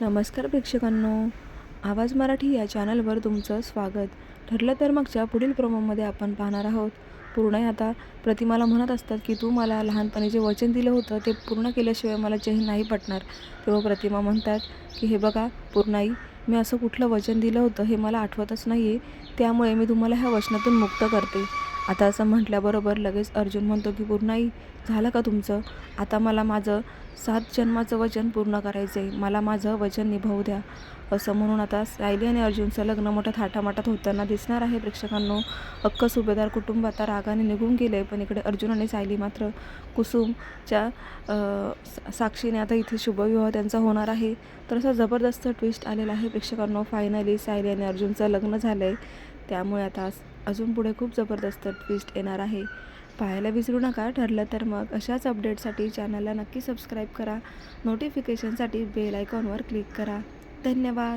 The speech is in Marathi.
नमस्कार प्रेक्षकांनो. आवाज मराठी या चॅनलवर तुमचं स्वागत. ठरलं तर मागच्या पुढील प्रोमोमध्ये आपण पाहणार आहोत. पूर्ण आता प्रतिमाला म्हणत असतात की तू मला लहानपणी जे वचन दिलं होतं ते पूर्ण केल्याशिवाय मला चैन नाही पटणार. तेव्हा प्रतिमा म्हणतात की हे बघा पूर्णाई मी असं कुठलं वचन दिलं होतं हे मला आठवतच नाही आहे त्यामुळे मी तुम्हाला ह्या वचनातून मुक्त करते. आता असं म्हटल्याबरोबर लगेच अर्जुन म्हणतो की पूर्णाई झालं का तुमचं? आता मला माझं सात जन्माचं वचन पूर्ण करायचं आहे मला माझं वचन निभावू द्या. असं म्हणून आता सायली आणि अर्जुनचं लग्न मोठ्या थाटामाटात होताना दिसणार आहे प्रेक्षकांनो. अक्क सुभेदार कुटुंब आता रागाने निघून गेले पण इकडे अर्जुन आणि सायली मात्र कुसुमच्या सा- साक्षीने आता इथे शुभविवाह त्यांचा होणार आहे. तर असा जबरदस्त ट्विस्ट आलेला आहे प्रेक्षकांनो. फायनली सायली आणि अर्जुनचं लग्न झालं आहे त्यामुळे आता अजून पुढे खूप जबरदस्त ट्विस्ट येणार आहे. पाहायला विसरू नका ठरलं तर मग अशाच अपडेटसाठी चॅनलला नक्की सबस्क्राईब करा. नोटिफिकेशनसाठी बेल आयकॉनवर क्लिक करा. धन्यवाद!